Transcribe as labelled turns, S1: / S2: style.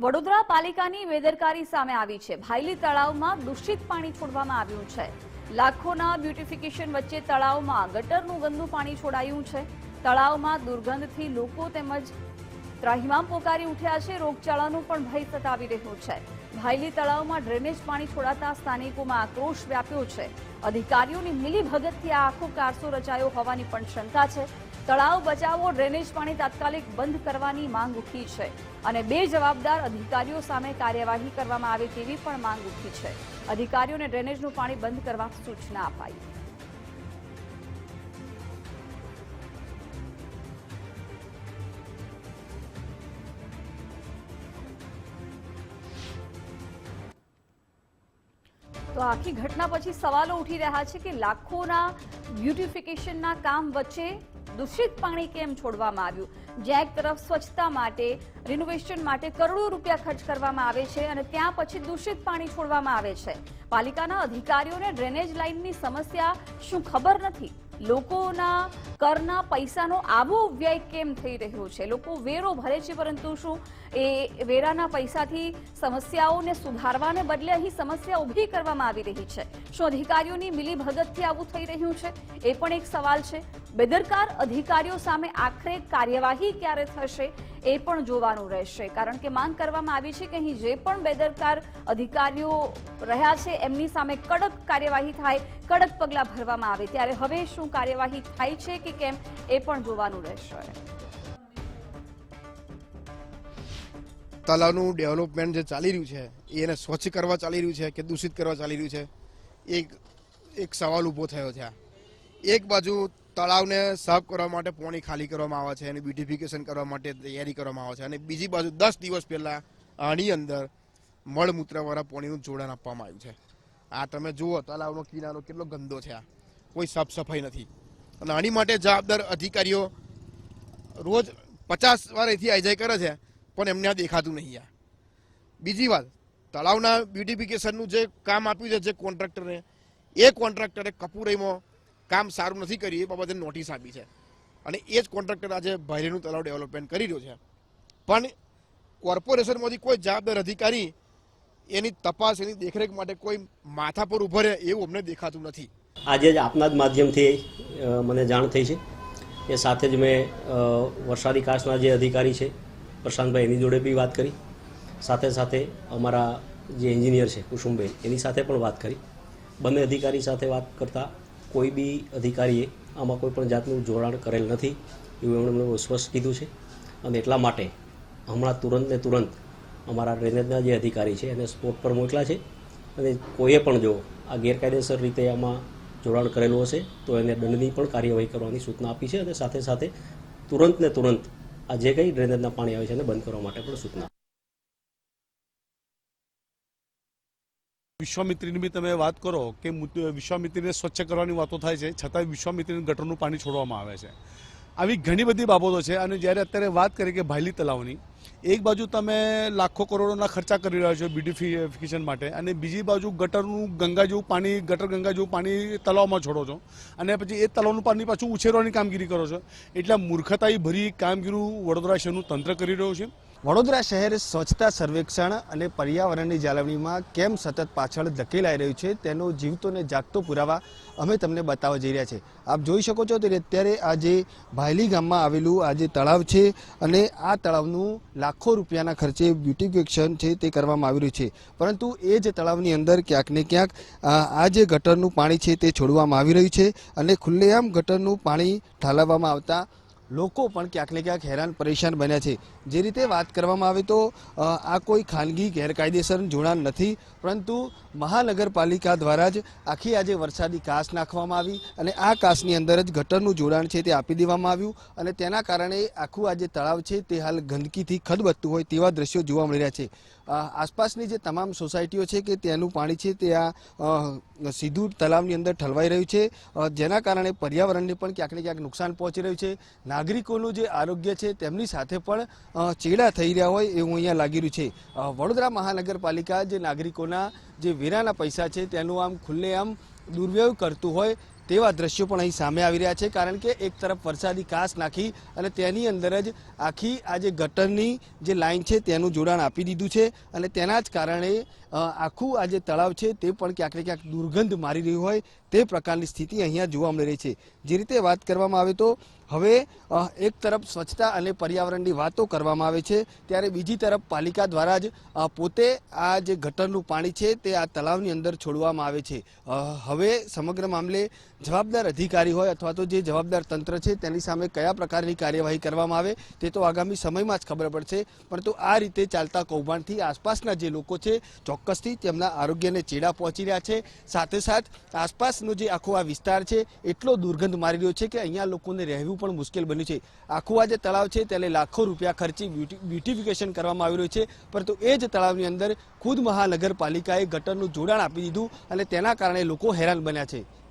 S1: વડોદરા પાલિકાની બેદરકારી સામે આવી છે. ભાયલી તળાવમાં દૂષિત પાણી છોડવામાં આવ્યું છે. લાખોના બ્યુટિફિકેશન વચ્ચે તળાવમાં ગટરનું ગંદુ પાણી છોડાયું છે. તળાવમાં દુર્ગંધથી લોકો તેમજ ત્રાહિમામ પોકારી ઉઠ્યા છે. રોગચાળાનો પણ ભય સતાવી રહ્યો છે. ભાયલી તળાવમાં ડ્રેનેજ પાણી છોડાતા સ્થાનિકોમાં આક્રોશ વ્યાપ્યો છે. અધિકારીઓની મિલીભગતથી આ આખો કારસો રચાયો હોવાની પણ શંકા છે. તળાવ બચાવો, ડ્રેનેજ પાણી તાત્કાલિક બંધ કરવાની માંગ ઉઠી છે અને બે જવાબદાર અધિકારીઓ સામે કાર્યવાહી કરવામાં આવે તેવી પણ માંગ ઉઠી છે. અધિકારીઓને ડ્રેનેજનું પાણી બંધ કરવા સૂચના અપાઈ. તો આખી ઘટના પછી સવાલો ઉઠી રહ્યા છે કે લાખોના બ્યુટિફિકેશનના કામ વચ્ચે દૂષિત પાણી કેમ છોડવામાં આવ્યું? જ્યાં એક તરફ સ્વચ્છતા માટે રિનોવેશન માટે કરોડો રૂપિયા ખર્ચ કરવામાં આવે છે અને ત્યાં પછી દૂષિત પાણી છોડવામાં આવે છે. પાલિકાના અધિકારીઓને ડ્રેનેજ લાઇનની સમસ્યા શું ખબર નથી? લોકોના કરના પૈસાનો આવો વ્યય કેમ થઈ રહ્યો છે? લોકો વેરો ભરે છે, પરંતુ શું એ વેરાના પૈસાથી સમસ્યાઓને સુધારવાને બદલે અહીં સમસ્યા ઊભી કરવામાં આવી રહી છે? શું અધિકારીઓની મિલીભગતથી આવું થઈ રહ્યું છે? એ પણ એક સવાલ છે. બેદરકાર અધિકારીઓ સામે આખરે કાર્યવાહી ક્યારે થશે એ પણ જોવાનું રહેશે. કારણ કે માંગ કરવામાં આવી છે કે અહીં જે પણ બેદરકાર અધિકારીઓ રહ્યા છે, એમની સામે કડક કાર્યવાહી થાય, કડક પગલાં ભરવામાં આવે. ત્યારે હવે શું કાર્યવાહી થાય છે કે કેમ એ પણ જોવાનું રહેશે.
S2: તલાવનું ડેવલપમેન્ટ જે ચાલી રહ્યું છે એને સ્વચ્છ કરવા ચાલી રહ્યું છે કે દૂષિત કરવા ચાલી રહ્યું છે? એક એક સવાલ ઊભો થયો છે એક બાજુ તળાવને સાફ કરવા માટે પાણી ખાલી કરવામાં આવે છે અને બ્યુટિફિકેશન કરવા માટે તૈયારી કરવામાં આવે છે. અને બીજી બાજુ દસ દિવસ પહેલાં આની અંદર મળમૂત્રવાળા પાણીનું જોડાણ આપવામાં આવ્યું છે. આ તમે જુઓ, તળાવનો કિનારો કેટલો ગંદો છે આ. કોઈ સાફ સફાઈ નથી. અને આની માટે જવાબદાર અધિકારીઓ રોજ પચાસ વાર એથી આઈજાઈ કરે છે, પણ એમને આ દેખાતું નહીં આ. બીજી વાત, તળાવના બ્યુટિફિકેશનનું જે કામ આપ્યું છે, જે કોન્ટ્રાક્ટરને એ કોન્ટ્રાક્ટરે કપૂરઈમાં કામ સારું નથી કર્યું એ બાબતે નોટિસ આપી છે. અને એ જ કોન્ટ્રાક્ટર આજે ભાઈરેનું તળાવ ડેવલપમેન્ટ કરી રહ્યો છે. પણ કોર્પોરેશનમાંથી કોઈ જવાબદાર અધિકારી એની તપાસ, એની દેખરેખ માટે કોઈ માથા પર ઊભો રહે એવું અમને દેખાતું નથી.
S3: આજે જ આપના જ માધ્યમથી મને જાણ થઈ છે એ સાથે જ મેં વરસાદી કાશના જે અધિકારી છે, પ્રશાંતભાઈ એની જોડે બી વાત કરી. સાથે સાથે અમારા જે એન્જિનિયર છે કુસુમભાઈ એની સાથે પણ વાત કરી. બંને અધિકારી સાથે વાત કરતાં કોઈ બી અધિકારીએ આમાં કોઈ પણ જાતનું જોડાણ કરેલ નથી, એવું એમણે મને સ્પષ્ટ કીધું છે. અને એટલા માટે હમણાં તુરંત ને તુરંત અમારા ડ્રેનેજના જે અધિકારી છે એને સ્પોટ પર મોકલા છે. અને કોઈએ પણ જો આ ગેરકાયદેસર રીતે આમાં જોડાણ કરેલું હશે, તો એને દંડની પણ કાર્યવાહી કરવાની સૂચના આપી છે અને સાથે સાથે તુરંત ને તુરંત આ જે કંઈ ડ્રેનેજના પાણી આવે છે એને બંધ કરવા માટે પણ સૂચના
S4: વિશ્વામિત્રીની બી તમે વાત કરો કે વિશ્વામિત્રીને સ્વચ્છ કરવાની વાતો થાય છે, છતાંય વિશ્વામિત્રીને ગટરનું પાણી છોડવામાં આવે છે. આવી ઘણી બધી બાબતો છે અને જ્યારે અત્યારે વાત કરી કે ભાયલી તલાવની, એક બાજુ તમે લાખો કરોડોના ખર્ચા કરી રહ્યા છો બ્યુટિફિકેશન માટે અને બીજી બાજુ ગટરનું ગંગા જેવું પાણી, ગટર ગંગા જેવું પાણી તલાવમાં છોડો છો અને પછી એ તલાવનું પાણી પાછું ઉછેરવાની કામગીરી કરો છો. એટલે મૂર્ખતાઈ ભરી કામગીરી વડોદરા શહેરનું તંત્ર કરી રહ્યું છે.
S5: વડોદરા શહેર સ્વચ્છતા સર્વેક્ષણ અને પર્યાવરણની જાળવણીમાં કેમ સતત પાછળ ધકેલાઈ રહ્યું છે તેનો જીવતોને જાગતો પુરાવા અમે તમને બતાવવા જઈ રહ્યા છે. આપ જોઈ શકો છો તે અત્યારે આ જે ભાયલી ગામમાં આવેલું આ જે તળાવ છે અને આ તળાવનું લાખો રૂપિયાના ખર્ચે બ્યુટિફિકેશન છે તે કરવામાં આવી રહ્યું છે. પરંતુ એ જ તળાવની અંદર ક્યાંક ને ક્યાંક આ જે ગટરનું પાણી છે તે છોડવામાં આવી રહ્યું છે અને ખુલ્લેઆમ ગટરનું પાણી ઠાલવવામાં આવતા લોકો પણ ક્યાંક ને ક્યાંક હેરાન, પરેશાન બન્યા છે. જે રીતે વાત કરવામાં આવે તો આ કોઈ ખાનગી ગેરકાયદેસર જોડાણ નથી, પરંતુ મહાનગરપાલિકા દ્વારા જ આખી આજે વરસાદી કાસ નાખવામાં આવી અને આ કાસની અંદર જ ગટરનું જોડાણ છે તે આપી દેવામાં આવ્યું અને તેના કારણે આખું આ જે તળાવ છે તે હાલ ગંદકીથી ખદબદતું હોય તેવા દ્રશ્યો જોવા મળી રહ્યા છે. આસપાસની જે તમામ સોસાયટીઓ છે કે તેનું પાણી છે તે આ સીધું તલાવની અંદર ઠલવાઈ રહ્યું છે. જેના કારણે પર્યાવરણને પણ ક્યાંક ને ક્યાંક નુકસાન પહોંચી રહ્યું છે. નાગરિકોનું જે આરોગ્ય છે તેમની સાથે પણ ચેડા થઈ રહ્યા હોય એવું અહીંયા લાગી રહ્યું છે. વડોદરા મહાનગરપાલિકા જે નાગરિકોના જે વેરાના પૈસા છે તેનું આમ ખુલ્લેઆમ દુર્વ્યય કરતું હોય તેવા દ્રશ્યો પણ અહીં સામે આવી રહ્યા છે, કારણ કે એક તરફ વરસાદી કાસ નાખી અને તેની અંદર જ આખી આ જે ગટરની જે લાઈન છે તેનું જોડાણ આપી દીધું છે અને તેના જ કારણે આખું આ જે તળાવ છે તે પણ ક્યાંક ને ક્યાંક દુર્ગંધ મારી રહ્યું હોય તે પ્રકારની સ્થિતિ અહીંયા જોવા મળી રહી છે. જે રીતે વાત કરવામાં આવે તો, હવે એક તરફ સ્વચ્છતા અને પર્યાવરણની વાતો કરવામાં આવે છે, ત્યારે બીજી તરફ પાલિકા દ્વારા જ પોતે આ જે ગટરનું પાણી છે તે આ તળાવની અંદર છોડવામાં આવે છે. હવે સમગ્ર મામલે જવાબદાર અધિકારી હોય અથવા તો જે જવાબદાર તંત્ર છે, તેની સામે કયા પ્રકારની કાર્યવાહી કરવામાં આવે, તે તો આગામી સમયમાં જ ખબર પડશે. પરંતુ આ રીતે ચાલતા કૌભાંડથી આસપાસના જે લોકો છે, ચોક્કસથી તેમના આરોગ્યને ચેડા પહોંચી રહ્યા છે. સાથે સાથ, આસપાસનો જે આખો આ વિસ્તાર છે, એટલો દુર્ગંધ મારી રહ્યો છે કે અહીંયા લોકોને રહેવું પણ મુશ્કેલ બન્યું છે. આખું આ જે તળાવ છે, તેને લાખો રૂપિયા ખર્ચી બ્યુટી, બ્યુટિફિકેશન કરવામાં આવી રહ્યું છે. પરંતુ એ જ તળાવની અંદર ખુદ મહાનગરપાલિકાએ ગટરનું જોડાણ આપી દીધું અને તેના કારણે લોકો હેરાન બન્યા છે.